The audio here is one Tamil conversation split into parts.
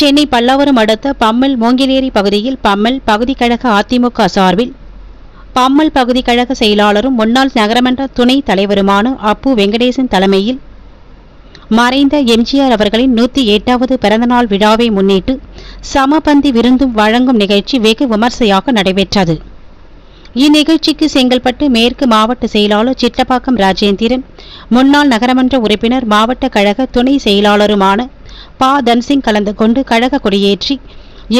சென்னை பல்லாவரம் அடுத்த பம்மல் மூங்கிலேரி பகுதியில் பம்மல் பகுதி கழக அதிமுக சார்பில் பம்மல் பகுதி கழக செயலாளரும் முன்னாள் நகரமன்ற துணைத் தலைவருமான அப்பு வெங்கடேசன் தலைமையில் மறைந்த எம்ஜிஆர் அவர்களின் நூற்றி எட்டாவது பிறந்தநாள் விழாவை முன்னிட்டு சமபந்தி விருந்தும் வழங்கும் நிகழ்ச்சி வெகு விமர்சையாக நடைபெற்றது. இந்நிகழ்ச்சிக்கு செங்கல்பட்டு மேற்கு மாவட்ட செயலாளர் சிட்டப்பாக்கம் ராஜேந்திரன் முன்னாள் நகரமன்ற உறுப்பினர் மாவட்ட கழக துணை செயலாளருமான பா தன்சிங் கலந்து கொண்டு கழக கொடியேற்றி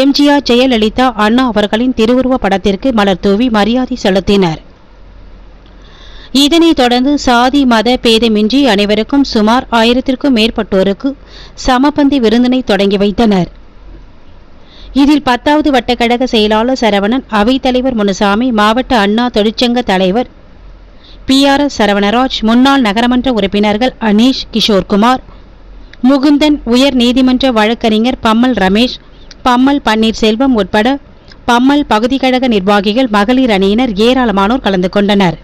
எம்ஜிஆர் ஜெயலலிதா அண்ணா அவர்களின் திருவுருவ படத்திற்கு மலர் தூவி மரியாதை செலுத்தினர். இதனைத் தொடர்ந்து சாதி மத பேதமின்றி அனைவருக்கும் சுமார் ஆயிரத்திற்கும் மேற்பட்டோருக்கு சமபந்தி விருந்தினை தொடங்கி வைத்தனர். இதில் பத்தாவது வட்டக்கழக செயலாளர் சரவணன் அவைத்தலைவர் முனுசாமி மாவட்ட அண்ணா தொழிற்சங்க தலைவர் பி ஆர் எஸ் சரவணராஜ் முன்னாள் நகரமன்ற உறுப்பினர்கள் அனீஷ் கிஷோர்குமார் முகுந்தன் உயர் நீதிமன்ற வழக்கறிஞர் பம்மல் ரமேஷ் பம்மல் பன்னீர்செல்வம் உட்பட பம்மல் பகுதி கழக நிர்வாகிகள் மகளிர் அணியினர் ஏராளமானோர் கலந்து கொண்டனர்.